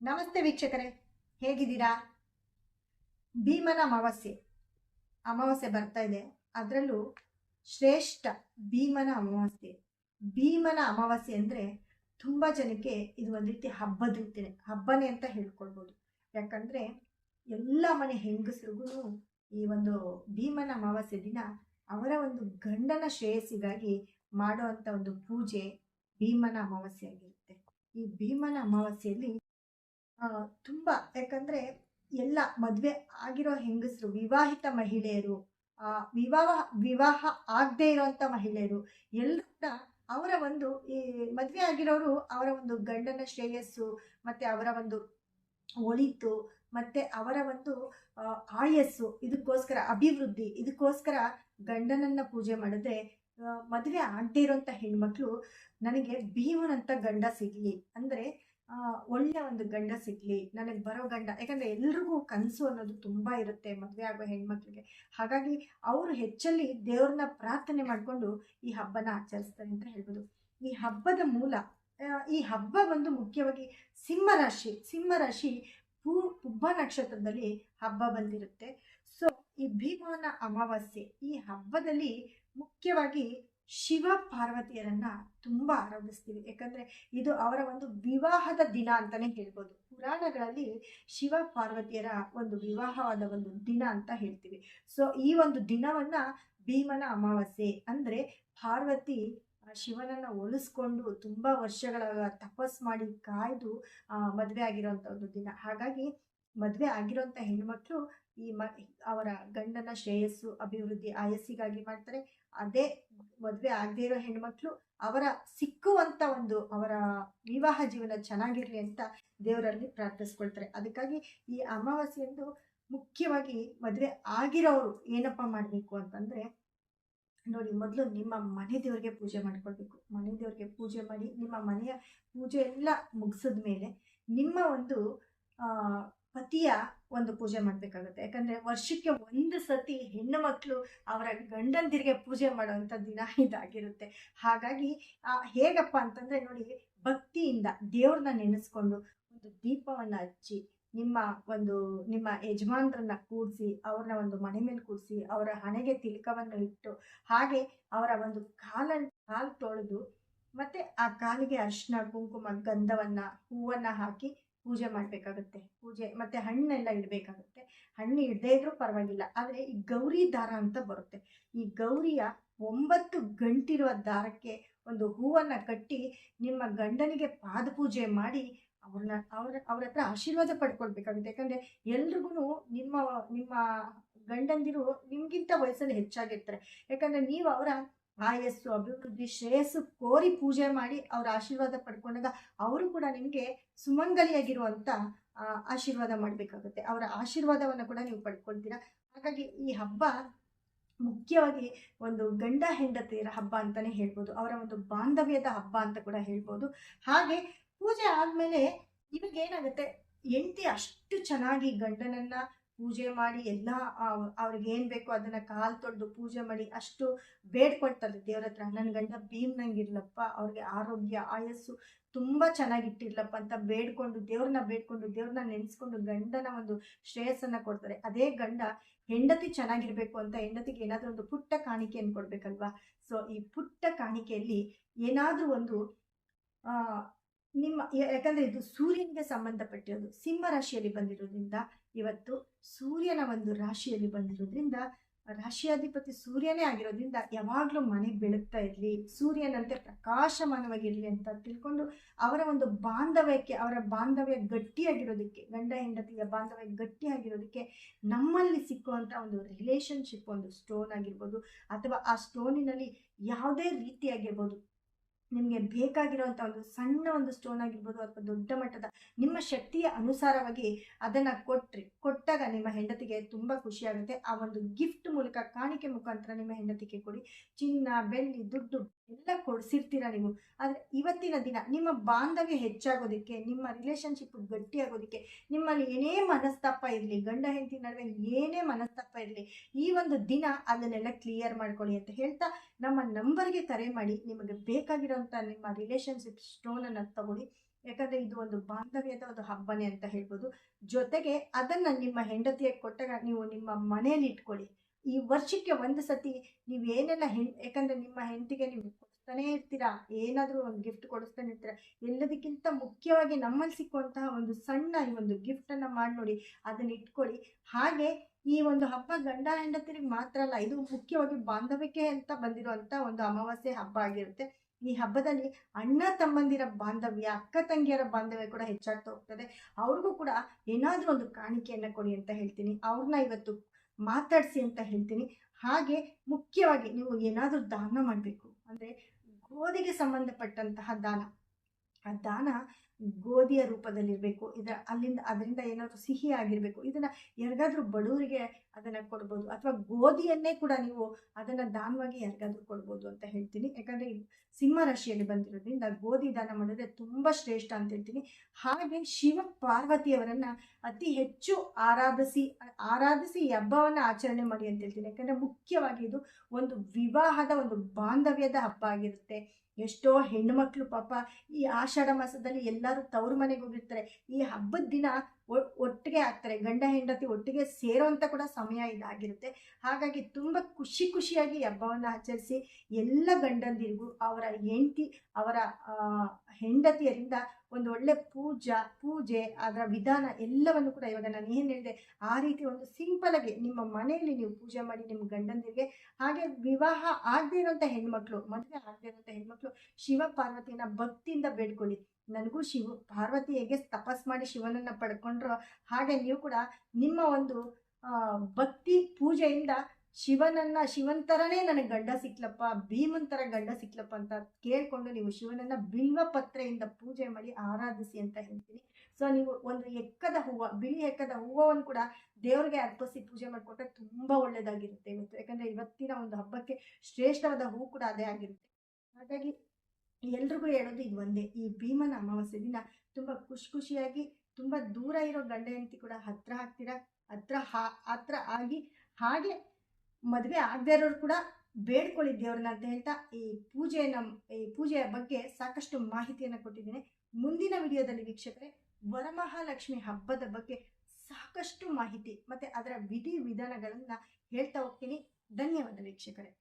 ನಮಸ್ತೆ ವೀಕ್ಷಕರೇ, ಹೇಗಿದ್ದೀರಾ? ಭೀಮನ ಅಮಾವಾಸ್ಯೆ. ಅಮಾವಾಸ್ಯೆ ಬರ್ತಾ ಇದೆ. ಅದರಲ್ಲೂ ಶ್ರೇಷ್ಠ ಭೀಮನ ಅಮಾವಾಸ್ಯೆ. ಭೀಮನ ಅಮಾವಾಸ್ಯೆ ಅಂದರೆ ತುಂಬ ಜನಕ್ಕೆ ಇದು ಒಂದು ರೀತಿ ಹಬ್ಬದ ರೀತಿಯೇ ಹಬ್ಬನೇ ಅಂತ ಹೇಳ್ಕೊಳ್ಬೋದು. ಯಾಕಂದರೆ ಎಲ್ಲ ಮನೆ ಹೆಂಗಸರಿಗೂ ಈ ಒಂದು ಭೀಮನ ಅಮಾವಾಸ್ಯೆ ದಿನ ಅವರ ಒಂದು ಗಂಡನ ಶ್ರೇಯಸ್ಸಿಗಾಗಿ ಮಾಡುವಂಥ ಒಂದು ಪೂಜೆ ಭೀಮನ ಅಮಾವಾಸ್ಯೆ ಆಗಿರುತ್ತೆ. ಈ ಭೀಮನ ಅಮಾವಾಸ್ಯೆಯಲ್ಲಿ ತುಂಬ. ಯಾಕಂದ್ರೆ ಎಲ್ಲ ಮದುವೆ ಆಗಿರೋ ಹೆಂಗಸರು, ವಿವಾಹಿತ ಮಹಿಳೆಯರು ವಿವಾಹ ವಿವಾಹ ಆಗದೇ ಇರೋವಂಥ ಮಹಿಳೆಯರು ಎಲ್ಲರೂ ಕೂಡ ಅವರ ಒಂದು ಈ ಮದುವೆ ಆಗಿರೋರು ಅವರ ಒಂದು ಗಂಡನ ಶ್ರೇಯಸ್ಸು, ಮತ್ತೆ ಅವರ ಒಂದು ಒಳಿತು, ಮತ್ತೆ ಅವರ ಒಂದು ಆಯಸ್ಸು, ಇದಕ್ಕೋಸ್ಕರ ಅಭಿವೃದ್ಧಿ, ಇದಕ್ಕೋಸ್ಕರ ಗಂಡನನ್ನು ಪೂಜೆ ಮಾಡಿದ್ರೆ ಮದುವೆ ಆಗದೇ ಇರೋಂಥ ಹೆಣ್ಮಕ್ಳು ನನಗೆ ಭೀಮನಂತ ಗಂಡ ಸಿಗ್ಲಿ. ಅಂದ್ರೆ ಒಳ್ಳೆ ಒಂದು ಗಂಡ ಸಿಗ್ಲಿ, ನನಗೆ ಬರೋ ಗಂಡ, ಯಾಕಂದ್ರೆ ಎಲ್ರಿಗೂ ಕನಸು ಅನ್ನೋದು ತುಂಬಾ ಇರುತ್ತೆ ಮದುವೆ ಆಗೋ ಹೆಣ್ಮಕ್ಳಿಗೆ. ಹಾಗಾಗಿ ಅವರು ಹೆಚ್ಚಲ್ಲಿ ದೇವ್ರನ್ನ ಪ್ರಾರ್ಥನೆ ಮಾಡಿಕೊಂಡು ಈ ಹಬ್ಬನ ಆಚರಿಸ್ತಾರೆ ಅಂತ ಹೇಳ್ಬೋದು. ಈ ಹಬ್ಬದ ಮೂಲ ಈ ಹಬ್ಬ ಬಂದು ಮುಖ್ಯವಾಗಿ ಸಿಂಹರಾಶಿ ಸಿಂಹರಾಶಿ ಸಿಂಹ ರಾಶಿ ಪೂ ಪುಬ್ಬ ನಕ್ಷತ್ರದಲ್ಲಿ ಹಬ್ಬ ಬಂದಿರುತ್ತೆ. ಸೊ ಈ ಭೀಮಾನ ಅಮಾವಾಸ್ಯೆ ಈ ಹಬ್ಬದಲ್ಲಿ ಮುಖ್ಯವಾಗಿ ಶಿವ ಪಾರ್ವತಿಯರನ್ನ ತುಂಬಾ ಆರಾಧಿಸ್ತೀವಿ. ಯಾಕಂದ್ರೆ ಇದು ಅವರ ಒಂದು ವಿವಾಹದ ದಿನ ಅಂತಾನೆ ಹೇಳ್ಬೋದು. ಪುರಾಣಗಳಲ್ಲಿ ಶಿವ ಪಾರ್ವತಿಯರ ಒಂದು ವಿವಾಹವಾದ ಒಂದು ದಿನ ಅಂತ ಹೇಳ್ತೀವಿ. ಸೊ ಈ ಒಂದು ದಿನವನ್ನ ಭೀಮನ ಅಮಾವಾಸ್ಯೆ ಅಂದ್ರೆ ಪಾರ್ವತಿ ಶಿವನನ್ನ ಒಲಿಸ್ಕೊಂಡು ತುಂಬಾ ವರ್ಷಗಳ ತಪಸ್ ಮಾಡಿ ಕಾಯ್ದು ಮದ್ವೆ ಆಗಿರೋಂಥ ಒಂದು ದಿನ. ಹಾಗಾಗಿ ಮದ್ವೆ ಆಗಿರೋಂಥ ಹೆಣ್ಮಕ್ಳು ಈ ಮ, ಅವರ ಗಂಡನ ಶ್ರೇಯಸ್ಸು, ಅಭಿವೃದ್ಧಿ, ಆಯಸ್ಸಿಗಾಗಿ ಮಾಡ್ತಾರೆ. ಅದೇ ಮದುವೆ ಆಗದೆ ಇರೋ ಹೆಣ್ಮಕ್ಳು ಅವರ ಸಿಕ್ಕುವಂತ ಒಂದು ಅವರ ವಿವಾಹ ಜೀವನ ಚೆನ್ನಾಗಿರಲಿ ಅಂತ ದೇವರಲ್ಲಿ ಪ್ರಾರ್ಥಿಸ್ಕೊಳ್ತಾರೆ. ಅದಕ್ಕಾಗಿ ಈ ಅಮಾವಾಸ್ಯೆಂದು ಮುಖ್ಯವಾಗಿ ಮದುವೆ ಆಗಿರೋರು ಏನಪ್ಪ ಮಾಡಬೇಕು ಅಂತಂದ್ರೆ, ನೋಡಿ ಮೊದಲು ನಿಮ್ಮ ಮನೆ ದೇವ್ರಿಗೆ ಪೂಜೆ ಮಾಡ್ಕೊಳ್ಬೇಕು. ಮನೆ ದೇವ್ರಿಗೆ ಪೂಜೆ ಮಾಡಿ ನಿಮ್ಮ ಮನೆಯ ಪೂಜೆ ಎಲ್ಲ ಮುಗಿಸಿದ ಮೇಲೆ ನಿಮ್ಮ ಒಂದು ಪತಿಯ ಒಂದು ಪೂಜೆ ಮಾಡಬೇಕಾಗುತ್ತೆ. ಯಾಕಂದ್ರೆ ವರ್ಷಕ್ಕೆ ಒಂದು ಸತಿ ಹೆಣ್ಣು ಮಕ್ಕಳು ಅವರ ಗಂಡಂದಿರಿಗೆ ಪೂಜೆ ಮಾಡುವಂಥ ದಿನ ಇದಾಗಿರುತ್ತೆ. ಹಾಗಾಗಿ ಹೇಗಪ್ಪ ಅಂತಂದ್ರೆ ನೋಡಿ, ಭಕ್ತಿಯಿಂದ ದೇವ್ರನ್ನ ನೆನೆಸ್ಕೊಂಡು ಒಂದು ದೀಪವನ್ನ ಹಚ್ಚಿ, ನಿಮ್ಮ ಒಂದು, ನಿಮ್ಮ ಯಜಮಾನ್ರನ್ನ ಕೂಡಿಸಿ, ಅವ್ರನ್ನ ಒಂದು ಮನೆ ಮೇಲೆ ಕೂಡಿಸಿ, ಅವರ ಹಣೆಗೆ ತಿಲಕವನ್ನು ಇಟ್ಟು, ಹಾಗೆ ಅವರ ಒಂದು ಕಾಲ ಕಾಲು ತೊಳೆದು, ಮತ್ತೆ ಆ ಕಾಲಿಗೆ ಅರಿಶಿನ, ಕುಂಕುಮ, ಗಂಧವನ್ನ, ಹೂವನ್ನ ಹಾಕಿ ಪೂಜೆ ಮಾಡಬೇಕಾಗುತ್ತೆ. ಪೂಜೆ ಮತ್ತೆ ಹಣ್ಣೆಲ್ಲ ಇಡಬೇಕಾಗುತ್ತೆ. ಹಣ್ಣು ಇಡದೇ ಇದ್ರೂ ಪರವಾಗಿಲ್ಲ. ಆದರೆ ಈ ಗೌರಿ ದಾರ ಅಂತ ಬರುತ್ತೆ. ಈ ಗೌರಿಯ ಒಂಬತ್ತು ಗಂಟಿರುವ ದಾರಕ್ಕೆ ಒಂದು ಹೂವನ್ನು ಕಟ್ಟಿ ನಿಮ್ಮ ಗಂಡನಿಗೆ ಪಾದಪೂಜೆ ಮಾಡಿ ಅವ್ರನ್ನ ಅವ್ರ ಅವ್ರ ಹತ್ರ ಆಶೀರ್ವಾದ ಪಡ್ಕೊಳ್ಬೇಕಾಗುತ್ತೆ. ಯಾಕಂದ್ರೆ ಎಲ್ರಿಗೂ ನಿಮ್ಮ ನಿಮ್ಮ ಗಂಡಂದಿರು ನಿಮಗಿಂತ ವಯಸ್ಸಲ್ಲಿ ಹೆಚ್ಚಾಗಿರ್ತಾರೆ. ಯಾಕಂದ್ರೆ ನೀವು ಅವರ ಆಯಸ್ಸು ಅಭಿವೃದ್ಧಿ ಶ್ರೇಯಸ್ಸು ಕೋರಿ ಪೂಜೆ ಮಾಡಿ ಅವರ ಆಶೀರ್ವಾದ ಪಡ್ಕೊಂಡಾಗ ಅವರು ಕೂಡ ನಿಮಗೆ ಸುಮಂಗಲಿಯಾಗಿರುವಂತ ಆಶೀರ್ವಾದ ಮಾಡಬೇಕಾಗುತ್ತೆ. ಅವರ ಆಶೀರ್ವಾದವನ್ನು ಕೂಡ ನೀವು ಪಡ್ಕೊಳ್ತೀರಾ? ಹಾಗಾಗಿ ಈ ಹಬ್ಬ ಮುಖ್ಯವಾಗಿ ಒಂದು ಗಂಡ ಹೆಂಡತಿಯರ ಹಬ್ಬ ಅಂತಾನೆ ಹೇಳ್ಬೋದು. ಅವರ ಒಂದು ಬಾಂಧವ್ಯದ ಹಬ್ಬ ಅಂತ ಕೂಡ ಹೇಳ್ಬೋದು. ಹಾಗೆ ಪೂಜೆ ಆದಮೇಲೆ ಇವಾಗ ಏನಾಗುತ್ತೆ ಹೆಂಡತಿ ಅಷ್ಟು ಚೆನ್ನಾಗಿ ಗಂಡನನ್ನ ಪೂಜೆ ಮಾಡಿ ಎಲ್ಲ ಅವ್ರಿಗೆ ಏನು ಬೇಕೋ ಅದನ್ನ ಕಾಲು ತೊಳೆದು ಪೂಜೆ ಮಾಡಿ ಅಷ್ಟು ಬೇಡ್ಕೊಳ್ತಾರೆ. ದೇವ್ರ ಹತ್ರ ನನ್ನ ಗಂಡ ಭೀಮ್ನಂಗಿರ್ಲಪ್ಪ, ಅವ್ರಿಗೆ ಆರೋಗ್ಯ, ಆಯಸ್ಸು ತುಂಬಾ ಚೆನ್ನಾಗಿಟ್ಟಿರ್ಲಪ್ಪ ಅಂತ ಬೇಡ್ಕೊಂಡು ದೇವ್ರನ್ನ ಬೇಡ್ಕೊಂಡು ದೇವ್ರನ್ನ ನೆನೆಸ್ಕೊಂಡು ಗಂಡನ ಒಂದು ಶ್ರೇಯಸ್ಸನ್ನು ಕೊಡ್ತಾರೆ. ಅದೇ ಗಂಡ ಹೆಂಡತಿ ಚೆನ್ನಾಗಿರ್ಬೇಕು ಅಂತ ಹೆಂಡತಿಗೆ ಏನಾದ್ರೂ ಒಂದು ಪುಟ್ಟ ಕಾಣಿಕೆಯನ್ನು ಕೊಡಬೇಕಲ್ವಾ? ಸೊ, ಈ ಪುಟ್ಟ ಕಾಣಿಕೆಯಲ್ಲಿ ಏನಾದ್ರೂ ಒಂದು ನಿಮ್ಮ, ಯಾಕಂದರೆ ಇದು ಸೂರ್ಯನಿಗೆ ಸಂಬಂಧಪಟ್ಟಿರೋದು, ಸಿಂಹ ರಾಶಿಯಲ್ಲಿ ಬಂದಿರೋದ್ರಿಂದ ಇವತ್ತು ಸೂರ್ಯನ ಒಂದು ರಾಶಿಯಲ್ಲಿ ಬಂದಿರೋದ್ರಿಂದ, ರಾಶಿಯಾಧಿಪತಿ ಸೂರ್ಯನೇ ಆಗಿರೋದ್ರಿಂದ ಯಾವಾಗಲೂ ಮನೆ ಬೆಳಗ್ತಾ ಇರಲಿ, ಸೂರ್ಯನಂತೆ ಪ್ರಕಾಶಮಾನವಾಗಿರಲಿ ಅಂತ ತಿಳ್ಕೊಂಡು ಅವರ ಒಂದು ಬಾಂಧವ್ಯಕ್ಕೆ, ಅವರ ಬಾಂಧವ್ಯ ಗಟ್ಟಿಯಾಗಿರೋದಕ್ಕೆ, ಗಂಡ ಹೆಂಡತಿಯ ಬಾಂಧವ್ಯ ಗಟ್ಟಿಯಾಗಿರೋದಕ್ಕೆ ನಮ್ಮಲ್ಲಿ ಸಿಕ್ಕುವಂಥ ಒಂದು ರಿಲೇಶನ್ಶಿಪ್ ಒಂದು ಸ್ಟೋನ್ ಆಗಿರ್ಬೋದು, ಅಥವಾ ಆ ಸ್ಟೋನಿನಲ್ಲಿ ಯಾವುದೇ ರೀತಿಯಾಗಿರ್ಬೋದು ನಿಮಗೆ ಬೇಕಾಗಿರುವಂಥ ಒಂದು ಸಣ್ಣ ಒಂದು ಸ್ಟೋನ್ ಆಗಿರ್ಬೋದು ಅಥವಾ ದೊಡ್ಡ ಮಟ್ಟದ ನಿಮ್ಮ ಶಕ್ತಿಯ ಅನುಸಾರವಾಗಿ ಅದನ್ನು ಕೊಟ್ರಿ. ಕೊಟ್ಟಾಗ ನಿಮ್ಮ ಹೆಂಡತಿಗೆ ತುಂಬ ಖುಷಿ ಆಗುತ್ತೆ. ಆ ಒಂದು ಗಿಫ್ಟ್ ಮೂಲಕ ಕಾಣಿಕೆ ಮುಖಾಂತರ ನಿಮ್ಮ ಹೆಂಡತಿಗೆ ಕೊಡಿ. ಚಿನ್ನ, ಬೆಳ್ಳಿ, ದುಡ್ಡು ಎಲ್ಲ ಕೊಡಿಸಿರ್ತೀರ ನೀವು. ಆದರೆ ಇವತ್ತಿನ ದಿನ ನಿಮ್ಮ ಬಾಂಧವ್ಯ ಹೆಚ್ಚಾಗೋದಕ್ಕೆ, ನಿಮ್ಮ ರಿಲೇಶನ್ಶಿಪ್ ಗಟ್ಟಿಯಾಗೋದಕ್ಕೆ, ನಿಮ್ಮಲ್ಲಿ ಏನೇ ಮನಸ್ತಾಪ ಇರಲಿ, ಗಂಡ ಹೆಂಡತಿ ನಡುವೆ ಏನೇ ಮನಸ್ತಾಪ ಇರಲಿ, ಈ ಒಂದು ದಿನ ಅದನ್ನೆಲ್ಲ ಕ್ಲಿಯರ್ ಮಾಡ್ಕೊಳ್ಳಿ ಅಂತ ಹೇಳ್ತಾ ನಮ್ಮ ನಂಬರ್ಗೆ ಕರೆ ಮಾಡಿ, ನಿಮಗೆ ಬೇಕಾಗಿರೋಂಥ ನಿಮ್ಮ ರಿಲೇಶನ್ಶಿಪ್ ಸ್ಟೋನನ್ನು ತಗೊಳ್ಳಿ. ಯಾಕಂದರೆ ಇದು ಒಂದು ಬಾಂಧವ್ಯದ ಒಂದು ಹಬ್ಬನೇ ಅಂತ ಹೇಳ್ಬೋದು. ಜೊತೆಗೆ ಅದನ್ನು ನಿಮ್ಮ ಹೆಂಡತಿಯಾಗಿ ಕೊಟ್ಟಾಗ ನೀವು ನಿಮ್ಮ ಮನೆಯಲ್ಲಿ ಇಟ್ಕೊಳ್ಳಿ. ಈ ವರ್ಷಕ್ಕೆ ಒಂದು ಸತಿ ನೀವು ಏನೆಲ್ಲ ಹೆಣ್, ಯಾಕಂದ್ರೆ ನಿಮ್ಮ ಹೆಂಡತಿಗೆ ನೀವು ಕೊಡ್ತಾನೆ ಇರ್ತೀರಾ, ಏನಾದರೂ ಒಂದು ಗಿಫ್ಟ್ ಕೊಡಿಸ್ತಾನೆ ಇರ್ತೀರಾ, ಎಲ್ಲದಕ್ಕಿಂತ ಮುಖ್ಯವಾಗಿ ನಮ್ಮಲ್ಲಿ ಸಿಕ್ಕುವಂತಹ ಒಂದು ಸಣ್ಣ ಈ ಒಂದು ಗಿಫ್ಟನ್ನು ಮಾಡಿ ನೋಡಿ, ಅದನ್ನ ಇಟ್ಕೊಳ್ಳಿ. ಹಾಗೆ ಈ ಒಂದು ಹಬ್ಬ ಗಂಡ ಹೆಂಡತಿರಿಗೆ ಮಾತ್ರ ಅಲ್ಲ, ಇದು ಮುಖ್ಯವಾಗಿ ಬಾಂಧವ್ಯಕ್ಕೆ ಅಂತ ಬಂದಿರುವಂತ ಒಂದು ಅಮಾವಾಸ್ಯೆ ಹಬ್ಬ ಆಗಿರುತ್ತೆ. ಈ ಹಬ್ಬದಲ್ಲಿ ಅಣ್ಣ ತಮ್ಮಂದಿರ ಬಾಂಧವ್ಯ, ಅಕ್ಕ ತಂಗಿಯರ ಬಾಂಧವ್ಯ ಕೂಡ ಹೆಚ್ಚಾಗ್ತಾ ಹೋಗ್ತದೆ. ಅವ್ರಿಗೂ ಕೂಡ ಏನಾದರೂ ಒಂದು ಕಾಣಿಕೆಯನ್ನು ಕೊಡಿ ಅಂತ ಹೇಳ್ತೀನಿ. ಅವ್ರನ್ನ ಇವತ್ತು ಮಾತಾಡಿಸಿ ಅಂತ ಹೇಳ್ತೀನಿ. ಹಾಗೆ ಮುಖ್ಯವಾಗಿ ನೀವು ಏನಾದರೂ ದಾನ ಮಾಡಬೇಕು. ಅಂದರೆ ಗೋಧಿಗೆ ಸಂಬಂಧಪಟ್ಟಂತಹ ದಾನ. ಆ ದಾನ ಗೋಧಿಯ ರೂಪದಲ್ಲಿರಬೇಕು, ಇದರ ಅಲ್ಲಿಂದ ಅದರಿಂದ ಏನಾದರೂ ಸಿಹಿ ಆಗಿರಬೇಕು, ಇದನ್ನು ಯಾರಿಗಾದರೂ ಬಡವರಿಗೆ ಅದನ್ನು ಕೊಡ್ಬೋದು ಅಥವಾ ಗೋಧಿಯನ್ನೇ ಕೂಡ ನೀವು ಅದನ್ನು ದಾನವಾಗಿ ಯಾರಿಗಾದರೂ ಕೊಡ್ಬೋದು ಅಂತ ಹೇಳ್ತೀನಿ. ಯಾಕಂದರೆ ಸಿಂಹ ರಾಶಿಯಲ್ಲಿ ಬಂದಿರೋದ್ರಿಂದ ಗೋಧಿ ದಾನ ಮಾಡಿದ್ರೆ ತುಂಬ ಶ್ರೇಷ್ಠ ಅಂತ ಹೇಳ್ತೀನಿ. ಹಾಗೆ ಶಿವ ಪಾರ್ವತಿಯವರನ್ನು ಅತಿ ಹೆಚ್ಚು ಆರಾಧಿಸಿ ಆರಾಧಿಸಿ ಹಬ್ಬವನ್ನು ಆಚರಣೆ ಮಾಡಿ ಅಂತ ಹೇಳ್ತೀನಿ. ಯಾಕಂದರೆ ಮುಖ್ಯವಾಗಿ ಇದು ಒಂದು ವಿವಾಹದ ಒಂದು ಬಾಂಧವ್ಯದ ಹಬ್ಬ ಆಗಿರುತ್ತೆ. ಎಷ್ಟೋ ಹೆಣ್ಣುಮಕ್ಳು ಪಾಪ ಈ ಆಷಾಢ ಮಾಸದಲ್ಲಿ ಎಲ್ಲರೂ ತವ್ರ ಮನೆಗೆ ಹೋಗಿರ್ತಾರೆ. ಈ ಹಬ್ಬದ ದಿನ ಒಟ್ಟಿಗೆ ಆಗ್ತಾರೆ. ಗಂಡ ಹೆಂಡತಿ ಒಟ್ಟಿಗೆ ಸೇರೋಂಥ ಕೂಡ ಸಮಯ ಇದಾಗಿರುತ್ತೆ. ಹಾಗಾಗಿ ತುಂಬ ಖುಷಿ ಖುಷಿಯಾಗಿ ಹಬ್ಬವನ್ನು ಆಚರಿಸಿ ಎಲ್ಲ ಗಂಡಂದಿರಿಗೂ ಅವರ ಹೆಂಡತಿ, ಅವರ ಹೆಂಡತಿಯರಿಂದ ಒಂದು ಒಳ್ಳೆ ಪೂಜಾ, ಪೂಜೆ, ಅದರ ವಿಧಾನ ಎಲ್ಲವನ್ನು ಕೂಡ ಇವಾಗ ನಾನು ಏನು ಹೇಳಿದೆ, ಆ ರೀತಿ ಒಂದು ಸಿಂಪಲ್ ಆಗಿ ನಿಮ್ಮ ಮನೆಯಲ್ಲಿ ನೀವು ಪೂಜೆ ಮಾಡಿ ನಿಮ್ಮ ಗಂಡಂದಿರಿಗೆ, ಹಾಗೆ ವಿವಾಹ ಆಗದೇ ಇರೋಂಥ ಹೆಣ್ಮಕ್ಳು, ಮದುವೆ ಆಗದೇ ಇರೋಂಥ ಹೆಣ್ಮಕ್ಳು, ಶಿವ ಪಾರ್ವತಿಯನ್ನ ಭಕ್ತಿಯಿಂದ ಬೇಡ್ಕೊಳ್ಳಿ. ನನಗೂ ಶಿವ, ಪಾರ್ವತಿ ಹೇಗೆ ತಪಸ್ ಮಾಡಿ ಶಿವನನ್ನ ಪಡ್ಕೊಂಡ್ರೋ ಹಾಗೆ ನೀವು ಕೂಡ ನಿಮ್ಮ ಒಂದು ಭಕ್ತಿ ಪೂಜೆಯಿಂದ ಶಿವನನ್ನ ಶಿವನ್ ಥರನೇ ನನಗೆ ಗಂಡ ಸಿಕ್ಲಪ್ಪ, ಭೀಮನ್ ಥರ ಗಂಡ ಸಿಕ್ಲಪ್ಪ ಅಂತ ಕೇಳಿಕೊಂಡು ನೀವು ಶಿವನನ್ನ ಬಿಲ್ವ ಪತ್ರೆಯಿಂದ ಪೂಜೆ ಮಾಡಿ ಆರಾಧಿಸಿ ಅಂತ ಹೇಳ್ತೀನಿ. ಸೊ ನೀವು ಒಂದು ಎಕ್ಕದ ಹೂವು, ಬಿಳಿ ಎಕ್ಕದ ಹೂವನ್ನು ಕೂಡ ದೇವರಿಗೆ ಅರ್ಪಿಸಿ ಪೂಜೆ ಮಾಡಿಕೊಟ್ರೆ ತುಂಬ ಒಳ್ಳೆಯದಾಗಿರುತ್ತೆ ಇವತ್ತು. ಯಾಕಂದರೆ ಇವತ್ತಿನ ಒಂದು ಹಬ್ಬಕ್ಕೆ ಶ್ರೇಷ್ಠವಾದ ಹೂ ಕೂಡ ಅದೇ ಆಗಿರುತ್ತೆ. ಹಾಗಾಗಿ ಎಲ್ರಿಗೂ ಹೇಳೋದು ಇದು ಒಂದೇ. ಈ ಭೀಮನ ಅಮಾವಾಸ್ಯೆ ದಿನ ತುಂಬ ಖುಷಿ ಖುಷಿಯಾಗಿ, ತುಂಬ ದೂರ ಇರೋ ಗಂಡ ಹೆಂಡತಿ ಕೂಡ ಹತ್ರ ಹಾಕ್ತೀರ? ಹತ್ರ ಹಾ, ಹತ್ರ ಆಗಿ ಹಾಗೆ ಮದುವೆ ಆಗದೇ ಇರೋರು ಕೂಡ ಬೇಡ್ಕೊಳ್ಳಿ ದೇವ್ರನ್ನ ಅಂತ ಹೇಳ್ತಾ ಈ ಪೂಜೆನ ಈ ಪೂಜೆಯ ಬಗ್ಗೆ ಸಾಕಷ್ಟು ಮಾಹಿತಿಯನ್ನು ಕೊಟ್ಟಿದ್ದೀನಿ. ಮುಂದಿನ ವಿಡಿಯೋದಲ್ಲಿ ವೀಕ್ಷಕರೇ, ವರಮಹಾಲಕ್ಷ್ಮಿ ಹಬ್ಬದ ಬಗ್ಗೆ ಸಾಕಷ್ಟು ಮಾಹಿತಿ ಮತ್ತು ಅದರ ವಿಧಿ ವಿಧಾನಗಳನ್ನು ಹೇಳ್ತಾ ಹೋಗ್ತೀನಿ. ಧನ್ಯವಾದ ವೀಕ್ಷಕರೇ.